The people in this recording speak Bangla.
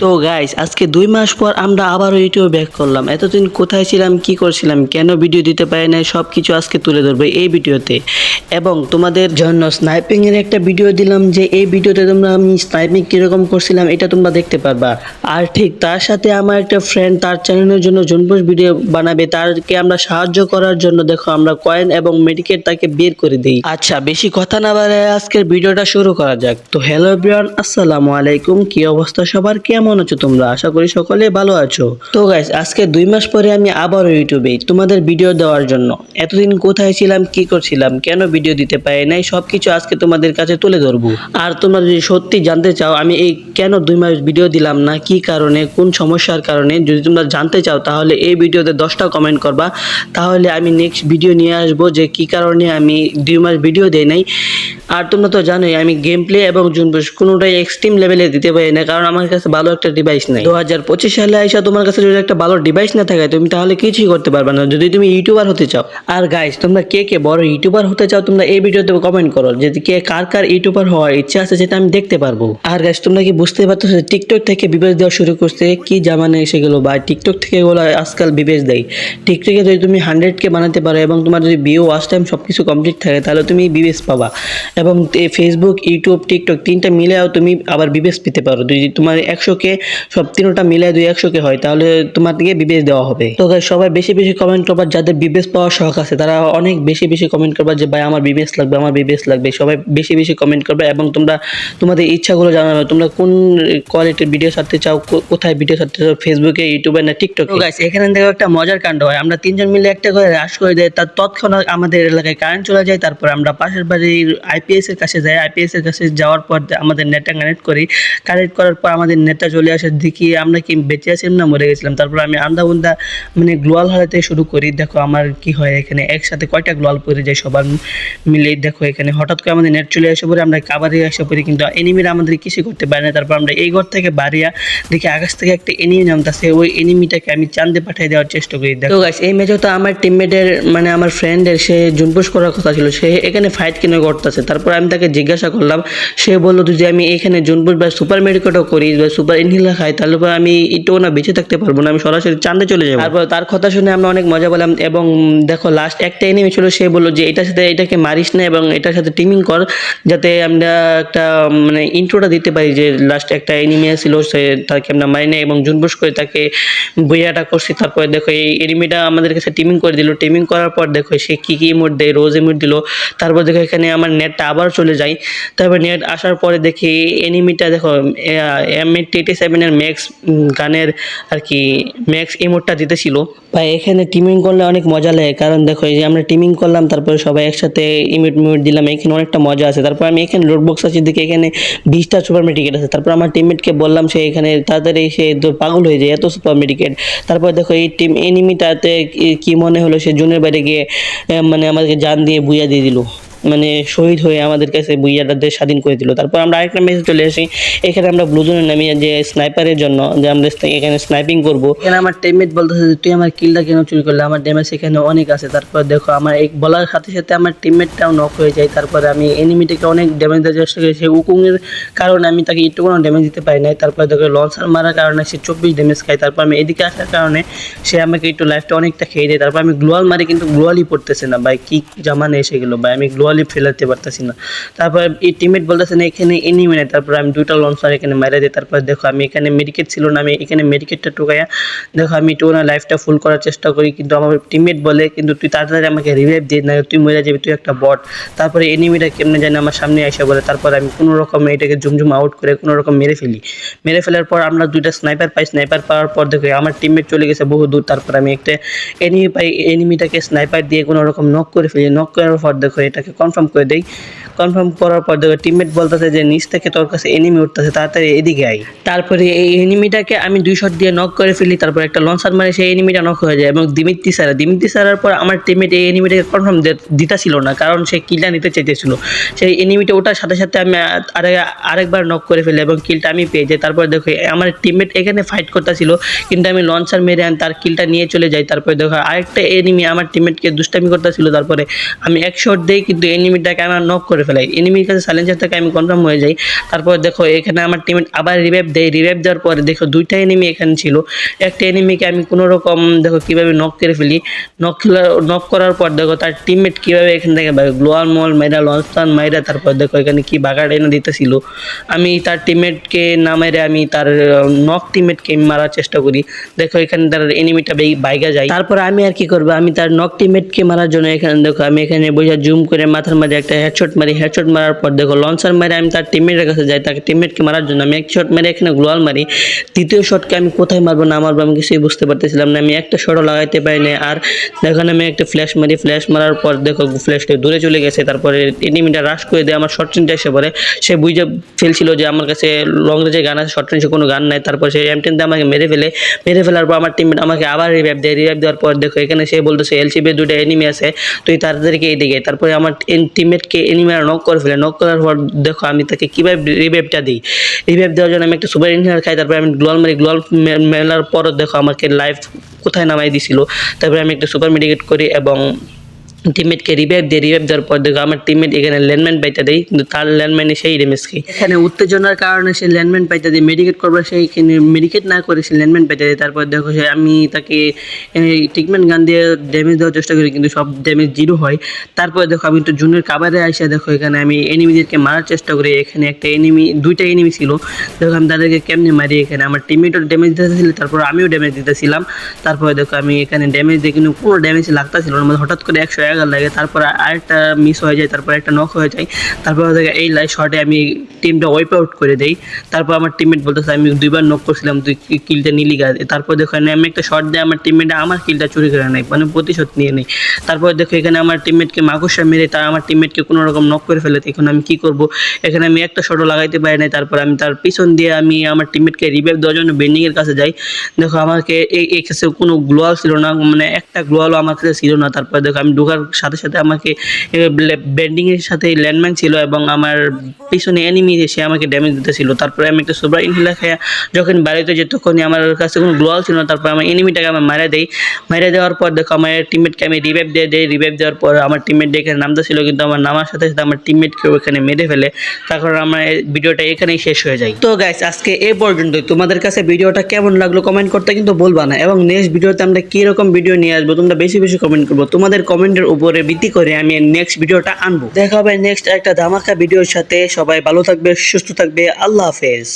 তো গাইস আজকে দুই মাস পর আমরা আবারও ইউটিউবে ব্যাক করলাম। এতদিন কোথায় ছিলাম, কি করছিলাম, কেন ভিডিও দিতে পারি না সব কিছু আজকে তুলে ধরবো এই ভিডিওতে। এবং তোমাদের জন্য স্নাইপিংয়ের একটা ভিডিও দিলাম যে এই ভিডিওতে তোমরা আমি স্নাইপিং কীরকম করছিলাম, এটা তোমরা দেখতে পারবা। আর ঠিক তার সাথে আমার একটা ফ্রেন্ড তার চ্যানেলের জন্য জনপোষ ভিডিও বানাবে, তারকে আমরা সাহায্য করার জন্য দেখো আমরা কয়েন এবং মেডিকেট তাকে বের করে দিই। আচ্ছা বেশি কথা না বলে আজকের ভিডিওটা শুরু করা যাক। তো হ্যালো এভরিওয়ান আসসালামু আলাইকুম, কি অবস্থা সবার? কেমন আছো তোমরা? আশা করি সকলে ভালো আছো। তো গাইস আজকে দুই মাস পরে আমি আবারও ইউটিউবে তোমাদের ভিডিও দেওয়ার জন্য। এতদিন কোথায় ছিলাম, কি করছিলাম, কেন ভিডিও দিতে পারি নাই, সবকিছু আজকে তোমাদের কাছে তুলে ধরবো। আর তোমরা যদি সত্যি জানতে চাও, আমি এই কেন দুই মাস ভিডিও দিলাম না, কি কারণে, কোন সমস্যার কারণে, যদি তোমরা জানতে চাও, তাহলে এই ভিডিওতে দশটা কমেন্ট করবা। তাহলে আমি নেক্সট ভিডিও নিয়ে আসব যে কি কারণে আমি দুই মাস ভিডিও দেই নাই। আর তোমরা তো জানোই, আমি গেম প্লে এবং জুনবুস কোনোটাই এক্সট্রিম লেভেলে দিতে পারি না কারণ আমার কাছে ভালো একটা ডিভাইস নেই। দু হাজার পঁচিশ সালে আইসা তোমার কাছে যদি একটা ভালো ডিভাইস না থাকে, তুমি তাহলে কিছুই করতে পারবে না। যদি তুমি ইউটিউবার হতে চাও। আর গাইস তোমরা কে কে বড় ইউটিউবার হতে চাও, তোমরা এই ভিডিওতে কমেন্ট করো যে কে কার কার ইউটিউবার হওয়ার ইচ্ছা আছে সেটা আমি দেখতে পারব। আর গাইস তোমরা কি বুঝতে পারছ যে টিকটক থেকে বিবেচ দেওয়া শুরু করছে? কি জামানে এসে গেলো? বা টিকটক থেকে এগুলো আজকাল বিবেচ দেয়? টিকটকে যদি তুমি হান্ড্রেড কে বানাতে পারো এবং তোমার যদি ভিউ ওয়াচ টাইম সব কিছু কমপ্লিট থাকে, তাহলে তুমি বিবেচ পাবা। এবং ফেসবুক ইউটিউব টিকটক তিনটা মিলেও তুমি আবার বিবেচ পেতে পারো। যদি তোমার একশো কে সব তিনটা মিলে দুই একশো কে হয়, তাহলে তোমার দিকে বিবেচ দেওয়া হবে। তো সবাই বেশি বেশি কমেন্ট করবা, যাদের বিবেচ পাওয়ার শখ আছে, তারা অনেক বেশি বেশি কমেন্ট করবা যে, ভাই, আমার বিবেচ লাগবে, আমার বিবেচ লাগবে। সবাই বেশি বেশি কমেন্ট করবে এবং তোমরা, তোমাদের ইচ্ছাগুলো জানাবে। তোমরা কোন কোয়ালিটির ভিডিও ছাড়তে চাও কোথায় ভিডিও ছাড়তে চাও ফেসবুকে ইউটিউবে না টিকটকে গাইস এখানে দেখো একটা মজার কাণ্ড হয়। আমরা তিনজন মিলে একটা করে রাশ করে দেয় তার তৎক্ষণাৎ আমাদের এলাকায় কারেন্ট চলে যায়, তারপর আমরা পাশের বাড়ির আইপিএস এর কাছে যাই। আইপিএস এর কাছে যাওয়ার পর আমাদের নেটটা কানেক্ট করি। কানেক্ট করার পর আমাদের নেটটা চলে আসে দেখি আমরা কি বেঁচে আছিলাম না মরে গেছিলাম? তারপর আমি আন্দা উন্দা মানে গ্লোয়াল হারাতে শুরু করি, দেখো আমার কি হয় এখানে, একসাথে কয়টা গ্লোয়াল পরে যায় সবার মিলে, দেখো এখানে। হঠাৎ করে আমাদের নেট চলে আসে পরে আমরা কাবারে আসে পড়ি, কিন্তু এনিমিরা আমাদের কিছু করতে পারে না। তারপর আমরা এই ঘর থেকে বাড়িয়া দেখি আকাশ থেকে একটা এনিমি নামতেছে, ওই এনিমিটাকে আমি চান্দে পাঠিয়ে দেওয়ার চেষ্টা করি, দেখো। গাইস এই ম্যাচে তো আমার টিমমেটের মানে আমার ফ্রেন্ডের সে জুনপুশ করার কথা ছিল, সে এখানে ফাইট কিনে করতেছে? তারপর আমি তাকে জিজ্ঞাসা করলাম, সে বলল যে আমি এখানে জুনপুশ বা সুপার মেডিকেটও করি, বা সুপার ইনহিলার খাই, তাহলে পরে আমি একটু না বেঁচে থাকতে পারব না, আমি সরাসরি চান্দে চলে যাব। তারপর তার কথা শুনে আমরা অনেক মজা পেলাম এবং দেখো লাস্ট একটা এনিমি ছিল, সে বলল যে এটার সাথে এটাকে মারিস না এবং এটার সাথে টিমিং কর, যাতে আমরা একটা মানে ইন্ট্রোটা দিতে পারি যে লাস্ট একটা এনিমি ছিল, সে তাকে আমরা মারি না এবং জুনবুস করে তাকে বইয়াটা করছি। তারপরে দেখো, এই এনিমিটা আমাদের কাছে টিমিং করে দিল। টিমিং করার পর দেখো, সে কী কী ইমোট দেয় রোজ ইমোট দিল। তারপর দেখো, এখানে আমার নেটটা আবার চলে যায়। তারপর নেট আসার পরে দেখি এনিমিটা দেখো এম এইটি সেভেনের ম্যাক্স গানের আর কি ম্যাক্স ইমোটটা দিতেছিল। বা এখানে টিমিং করলে অনেক মজা লাগে। কারণ দেখো, এই যে আমরা টিমিং করলাম, তারপরে সবাই একসাথে ইমিট মিমিট দিলাম, এখানে অনেকটা মজা আছে। তারপর আমি এখানে লোড বক্স আছে, দেখে এখানে বিশটা সুপার মেডিকেট আছে। তারপর আমার টিমমেটকে বললাম, সে এখানে তাড়াতাড়ি সে পাগল হয়ে যায়, এত সুপার মেডিকেট তারপর দেখো, এই টিম এনিমিটাতে কি মনে হলো, সে জুনের বাইরে গিয়ে মানে আমাদেরকে জান দিয়ে বুইয়া দিয়ে দিল। মানে শহীদ হয়ে আমাদের কাছে বুইয়াটাদের স্বাধীন করে দিল। তারপর আমরা আরেকটা ম্যাচে চলে আসি। এখানে আমরা ব্লু জোনে নামি যে স্নাইপারের জন্য যে আমরা এখানে স্নাইপিং করব। এখানে আমার টিমমেট বলতেছে যে, তুই আমার কিলটা কেন চুরি করলে? আমার ড্যামেজ এখানে অনেক আছে। তারপর দেখো, আমার এক বলার সাথে সাথে আমার টিমমেটটাও নক হয়ে যায়। তারপরে আমি এনিমিটাকে অনেক ড্যামেজ দেওয়ার চেষ্টা করি। সে উকুংয়ের কারণে আমি তাকে একটু কোনো ড্যামেজ দিতে পারি নাই। তারপর দেখো লঞ্চার মারার কারণে সে চব্বিশ ড্যামেজ খায়। তারপর আমি এদিকে আসার কারণে সে আমাকে একটু লাইফটা অনেকটা খেয়ে দেয়। তারপর আমি গ্লোয়াল মারি, কিন্তু গ্লোয়ালই পড়তেছে না। ভাই, কি জামানে এসে গেলো। ভাই, আমি গ্লোয়ালই ফেলাতে পারতেছি না। তারপর এই টিমমেট বলতেছে না, এখানে এনিমি নেই তারপর আমি দুইটা লঞ্চার এখানে মারা দিই, তারপর দেখো আমি এখানে মেডিকেট ছিল না, আমি এখানে মেডিকেটটা টুকাইয়া দেখো আমি ওনার লাইফটা ফুল করার চেষ্টা করি, কিন্তু আমার টিমমেট বলে, কিন্তু তুই তাড়াতাড়ি আমাকে রিভাইভ দিয়ে না তুই মরে যাবি, তুই একটা বট তারপরে এনিমিটা কেমনে জানি আমার সামনে এসে বলে, তারপর আমি কোনো রকম এটাকে জুমজুম আউট করে কোনো রকম মেরে ফেলি। মেরে ফেলার পর আমরা দুইটা স্নাইপার পাই স্নাইপার পাওয়ার পর দেখো আমার টিমমেট চলে গেছে বহু দূর, তারপর আমি একটা এনিমি পাই এনিমিটাকে স্নাইপার দিয়ে কোনো রকম নক করে ফেলি। নক করার পর দেখো এটাকে কনফার্ম করে দেই। কনফার্ম করার পর দেখো টিমমেট বলতেছে যে নিচ থেকে তোর কাছে এনিমি উঠতেছে, তাড়াতাড়ি এদিকে আই তারপরে এই এনিমিটাকে আমি দুই শট দিয়ে নক করে ফেলি, তারপর একটা লঞ্চার মারে, সেই এনিমিটা নক হয়ে যায় এবং দিমিত্রি সারা দিমিত্রি সারার পর আমার টিমমেট এই এনিমিটাকে কনফার্ম দিতেছিল না, কারণ সে কিলটা নিতে চাইতেছিল। সেই এনিমিটা ওঠার সাথে সাথে আমি আরেক আরেকবার নক করে ফেলি এবং কিলটা আমি পেয়ে যাই। তারপর দেখো আমার টিমমেট এখানে ফাইট করতেছিল, কিন্তু আমি লঞ্চার মেরে আনি তার কিলটা নিয়ে চলে যাই। তারপরে দেখো, আরেকটা এনিমি আমার টিমমেটকে দুষ্টামি করতেছিল, তারপরে আমি এক শট দেই, কিন্তু শুধু এনিমিটাকে আমার নক করে ফেলাই এনিমির কাছে সাইলেন্সার থেকে আমি কনফার্ম হয়ে যাই। তারপর দেখো, এখানে আমার টিমমেট আবার রিভাইভ দেয়। রিভাইভ দেওয়ার পরে দেখো, দুইটা এনিমি এখানে ছিল। একটা এনিমিকে আমি কোনো রকম দেখো, কীভাবে নক করে ফেলি? নক নক করার পর দেখো, তার টিমমেট কীভাবে এখান থেকে গ্লোয়াল মল মাইরা লঞ্চস্থান মাইরা, তারপর দেখো, এখানে কি বাগাড় এনে দিতেছিল। আমি তার টিমমেটকে না মেরে আমি তার নক টিমমেটকে মারার চেষ্টা করি। দেখো, এখানে তার এনিমিটা বাইগা যায়। তারপর আমি আর কি করব? আমি তার নক টিমমেটকে মারার জন্য এখানে দেখো, আমি এখানে বসে জুম করে মাথার মাঝে একটা হেডশট মারি হেডশট মারার পর দেখো লঞ্চার মারি, আমি তার টিমমেটের কাছে যাই, তাকে টিমমেটকে মারার জন্য আমি এক শট মেরে, এখানে গ্লোয়াল মারি। তৃতীয় শটকে আমি কোথায় মারবো না মারবো আমি কিছুই বুঝতে পারতেছিলাম না, আমি একটা শটও লাগাইতে পারি না আর দেখো আমি একটা ফ্ল্যাশ মারি ফ্ল্যাশ মারার পর দেখো ফ্ল্যাশটা দূরে চলে গেছে, তারপরে এনিমিটা রাশ করে দিয়ে আমার শর্ট রেঞ্জটা এসে পড়ে। সে বুঝে ফেলছিল যে আমার কাছে লং রেঞ্জের গান আছে শর্ট রেঞ্জে কোনো গান নাই, তারপর সে এম দিয়ে আমাকে মেরে ফেলে। মেরে ফেলার পর আমার টিমমেট আমাকে আবার রিভাইভ দেয় রিভাইভ দেওয়ার পর দেখো এখানে সে বলতেছে এলসিবি দুটো এনিমি আছে, তুই তাড়াতাড়িকে এইদিকে তারপরে আমার টিমমেটকে এনিমেরা নক করে ফেলে নক করার পর দেখো আমি তাকে কীভাবে রিভাইভটা দিই। রিভাইভ দেওয়ার জন্য আমি একটা সুপার ইনহেলার খাই, তারপরে আমি গ্লোয়াল মারি গ্লোয়াল মেলার পরও দেখো আমাকে লাইফ কোথায় নামাই দিছিল। তারপরে আমি একটা সুপার মেডিকেট করি এবং টিমমেটকে রিভাইভ দিয়ে রিভাইভ দেওয়ার পর দেখো আমার টিমমেট এখানে ল্যান্ডম্যান পাইতে দেয়, কিন্তু তার ল্যান্ডম্যানে সেই ড্যামেজ খাই এখানে উত্তেজনার কারণে সে ল্যান্ডম্যান পাইতে দেয় মেডিকেট করবার সেই মেডিকেট না করে সে ল্যান্ডম্যান পাইতে দেয়। তারপর দেখো সে, আমি তাকে ট্রিটমেন্ট গান দিয়ে ড্যামেজ দেওয়ার চেষ্টা করি, কিন্তু সব ড্যামেজ জিরো হয়। তারপর দেখো আমি একটু জুনের কাবারে আসে দেখো এখানে আমি এনিমিদেরকে মারার চেষ্টা করি। এখানে একটা এনিমি দুইটা এনিমি ছিল। দেখো আমি তাদেরকে কেমনে মারি এখানে? আমার টিমমেটও ড্যামেজ দিতেছিল, তারপর আমিও ড্যামেজ দিতেছিলাম। তারপরে দেখো আমি এখানে ড্যামেজ দিয়ে কিন্তু কোনো ড্যামেজ লাগতেছিল হঠাৎ করে একশো এক এগারো লাগে, তারপর আরেকটা মিস হয়ে যায়, তারপর একটা নক হয়ে যায়, তারপর এই লাই শটে আমি টিমটা ওয়াইপ আউট করে দেই, তারপর আমার টিমমেট বলতেছে, আমি দুইবার নক করছিলাম, তুই কিলটা নিলি গা? তারপর দেখো এখানে আমি একটা শট দিয়ে আমার টিমমেট আমার কিলটা চুরি করে নেয় মানে প্রতিশোধ নিয়ে নেই তারপর দেখো এখানে আমার টিমমেটকে মাকুসা মেরে তার আমার টিমমেটকে কোনো রকম নক করে ফেলে এখন আমি কি করব? এখানে আমি একটা শটও লাগাইতে পারি নাই, তারপর আমি তার পিছন দিয়ে আমি আমার টিমমেটকে রিভাইভ দেওয়ার জন্য বেন্ডিংয়ের কাছে যাই। দেখো আমাকে এই কাছে কোনো গ্লোয়াল ছিল না মানে একটা গ্লোয়ালও আমার কাছে ছিল না, তারপর দেখো আমি ঢোকার সাথে সাথে আমাকে বেন্ডিংয়ের সাথে ল্যান্ডম্যান ছিল এবং আমার পিছনে অ্যানিমি সে আমাকে ড্যামেজ দিতেছিল। তারপরে আমি একটা সুপার ইনহেলার খাইয়া যখন বাড়িতে যে তখনই আমার কাছে কোনো গ্লোয়াল ছিল না। তারপর আমার এনিমিটাকে আমি মারা দেই। মারা দেওয়ার পর দেখো, আমার টিমমেটকে আমি রিভাইভ দিয়ে দেই। রিভাইভ দেওয়ার পর আমার টিমমেট এখানে নামতে ছিল কিন্তু আমার নামার সাথে সাথে আমার টিমমেটকেও এখানে মেরে ফেলে। তারপর আমার ভিডিওটা এখানেই শেষ হয়ে যায়। তো গাইস আজকে এ পর্যন্তই। তোমাদের কাছে ভিডিওটা কেমন লাগল কমেন্ট করতে কিন্তু বলবা না। এবং নেক্সট ভিডিওতে আমরা কীরকম ভিডিও নিয়ে আসব, তোমরা বেশি বেশি কমেন্ট করব। তোমাদের কমেন্টের উপরে ভিত্তি করে আমি নেক্সট ভিডিওটা আনব। দেখা হবে নেক্সট একটা ধামাকা ভিডিওর সাথে। সবাই ভালো থাকবে, সুস্থ থাকবে। আল্লাহ হাফেজ।